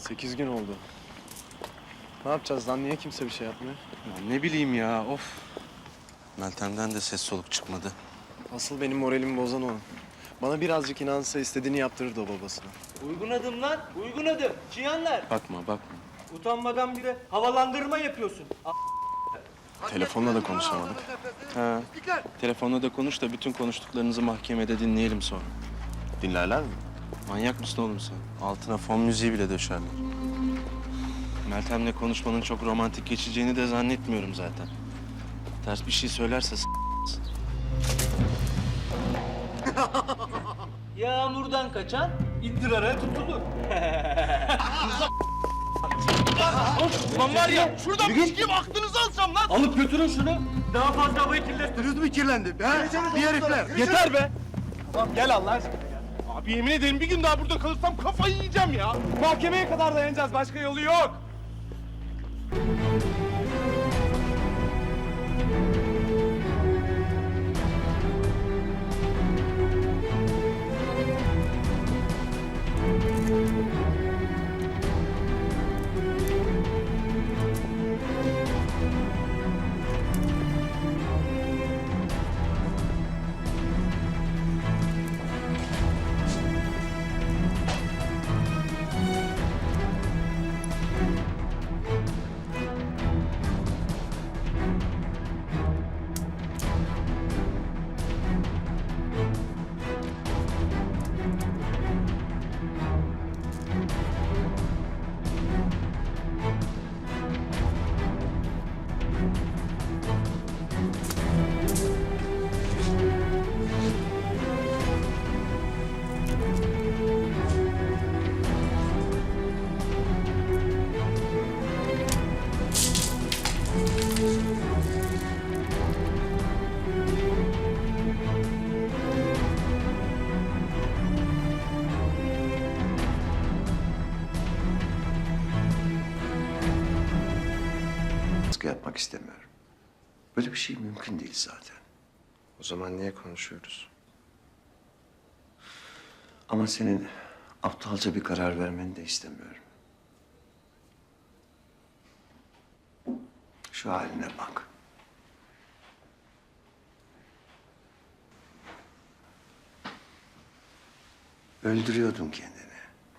Sekiz gün oldu. Ne yapacağız lan? Niye kimse bir şey yapmıyor? Ya ne bileyim ya of. Meltem'den de ses soluk çıkmadı. Asıl benim moralimi bozan o. Bana birazcık inansa istediğini yaptırırdı o babasına. Uygun adım lan, uygun adım. Cihanlar, Bakma bakma. utanmadan bir de havalandırma yapıyorsun. Telefonla da konuşamadık. Ha. Telefonla da konuş da bütün konuştuklarınızı mahkemede dinleyelim sonra. Dinlerler mi? Manyak mısın oğlum sen? Altına fon müziği bile döşerler. Meltem'le konuşmanın çok romantik geçeceğini de zannetmiyorum zaten. Ters bir şey söylerse s- Yağmurdan kaçan indirara tutulur. Lan var ya, şuradan bir sikeyim aklınızı alsam lan. Alıp götürün şunu. Daha fazla havayı kirlettiririz mi kirlendi? He? Bir herifler. Yeter be! Tamam gel Allah aşkına. Abi yemin ederim bir gün daha burada kalırsam kafayı yiyeceğim ya. Mahkemeye kadar dayanacağız. Başka yolu yok. Baskı yapmak istemiyorum. Böyle bir şey mümkün değil zaten. O zaman niye konuşuyoruz? Ama senin aptalca bir karar vermeni de istemiyorum. Şu haline bak. Öldürüyordun kendini.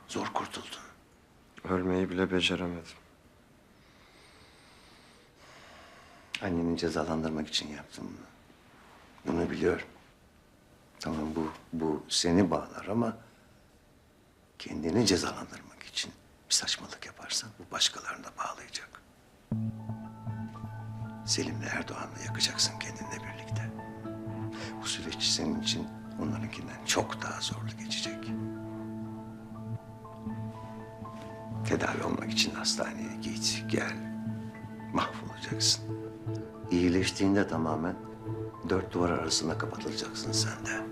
Zor kurtuldun. Ölmeyi bile beceremedim. Anneni cezalandırmak için yaptım bunu. Bunu biliyorum. Tamam bu, bu seni bağlar ama... ...kendini cezalandırmak için bir saçmalık yaparsan bu başkalarını da bağlayacak. Selim'le Erdoğan'la yakacaksın kendinle birlikte. Bu süreç senin için onlarınkinden çok daha zorlu geçecek. Tedavi olmak için hastaneye git, gel. Mahvolacaksın. İyileştiğinde tamamen dört duvar arasında kapatılacaksın sen de.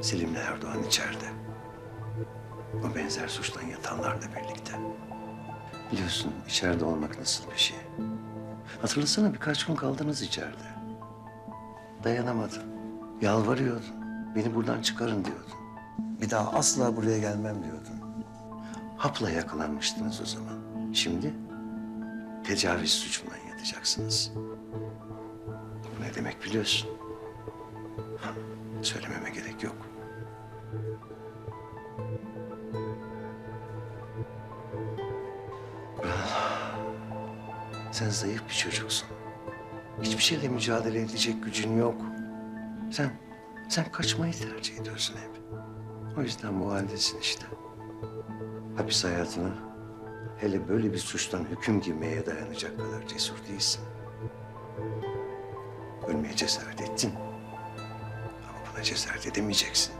Selim'le Erdoğan içeride. O benzer suçtan yatanlarla birlikte. Biliyorsun içeride olmak nasıl bir şey. Hatırlasana birkaç gün kaldınız içeride. Dayanamadın. Yalvarıyordun. Beni buradan çıkarın diyordun. Bir daha asla buraya gelmem diyordun. Hapla yakalanmıştınız o zaman. Şimdi tecavüz suçundan yatacaksınız. Bu ne demek biliyorsun. Söylememe gerek yok. Sen zayıf bir çocuksun. Hiçbir şeyle mücadele edecek gücün yok. Sen, sen kaçmayı tercih ediyorsun hep. O yüzden bu haldesin işte. Hapis hayatına hele böyle bir suçtan hüküm giymeye dayanacak kadar cesur değilsin. Ölmeye cesaret ettin. Ama buna cesaret edemeyeceksin.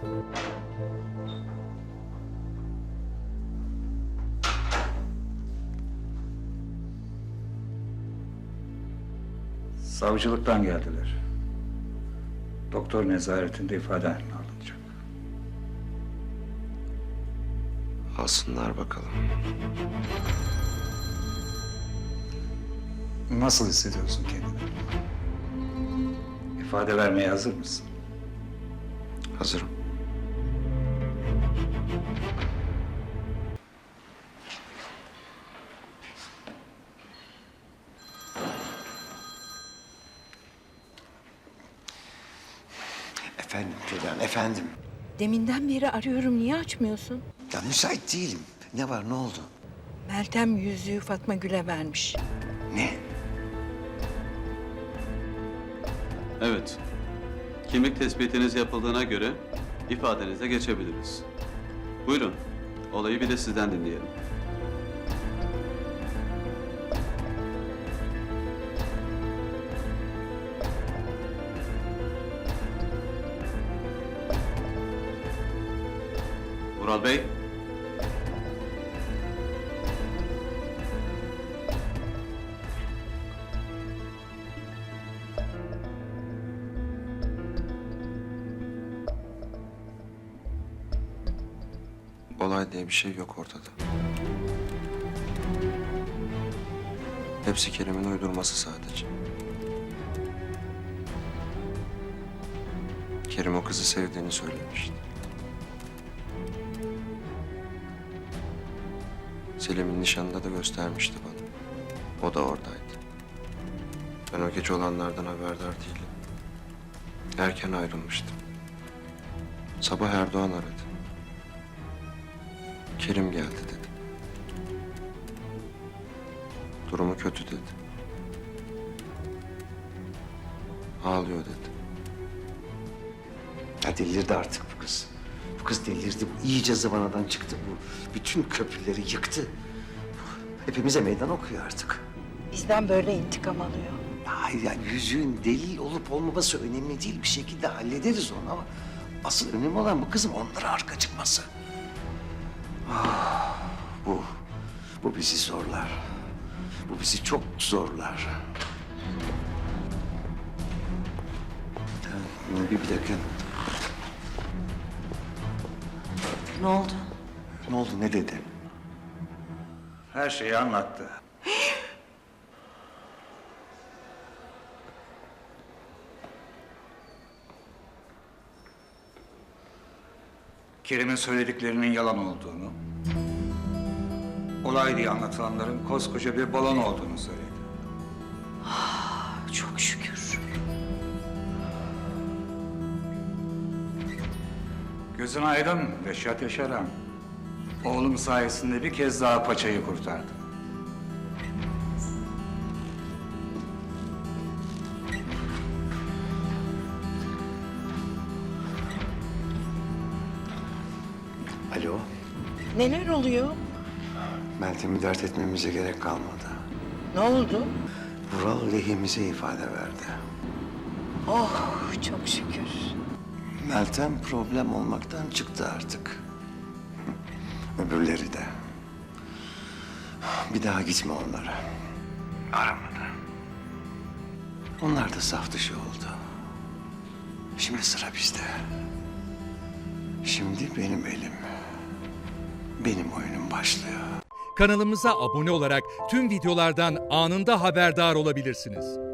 Savcılıktan geldiler. Doktor nezaretinde ifaden alınacak. Alsınlar bakalım. Nasıl hissediyorsun kendini? İfade vermeye hazır mısın? Hazırım. Efendim Fidan, efendim. Deminden beri arıyorum. Niye açmıyorsun? Ya müsait değilim. Ne var, ne oldu? Meltem yüzüğü Fatma Gül'e vermiş. Ne? Evet. Kimlik tespitiniz yapıldığına göre ifadenize geçebiliriz. Buyurun. Olayı bir de sizden dinleyelim. Vural Bey. Olay diye bir şey yok ortada. Hepsi Kerim'in uydurması sadece. Kerim o kızı sevdiğini söylemişti. Selim'in nişanında da göstermişti bana. O da oradaydı. Ben o gece olanlardan haberdar değilim. Erken ayrılmıştım. Sabah Erdoğan aradı. Kerim geldi dedi. Durumu kötü dedi. Ağlıyor dedi. Ya delirdi artık bu kız. Bu kız delirdi. Bu iyice zıvanadan çıktı. Bu bütün köprüleri yıktı. Hepimize meydan okuyor artık. Bizden böyle intikam alıyor. Hayır ya yüzüğün delil olup olmaması önemli değil. Bir şekilde hallederiz onu ama asıl önemli olan bu kızın onlara arka çıkması. Ah, bu, bu bizi zorlar. Bu bizi çok zorlar. Bir, bir dakika. Ne oldu? Ne oldu, ne dedi? Her şeyi anlattı. Kerim'in söylediklerinin yalan olduğunu, olay diye anlatılanların koskoca bir balon olduğunu söyledi. Çok şükür. Gözün aydın Reşat Yaşaran. Oğlum sayesinde bir kez daha paçayı kurtardı. Neler oluyor? Meltem'i dert etmemize gerek kalmadı. Ne oldu? Vural lehimize ifade verdi. Oh çok şükür. Meltem problem olmaktan çıktı artık. Öbürleri de. Bir daha gitme onlara. Aramadı. Onlar da saf dışı oldu. Şimdi sıra bizde. Şimdi benim elim. Benim oyunum başlıyor. Kanalımıza abone olarak tüm videolardan anında haberdar olabilirsiniz.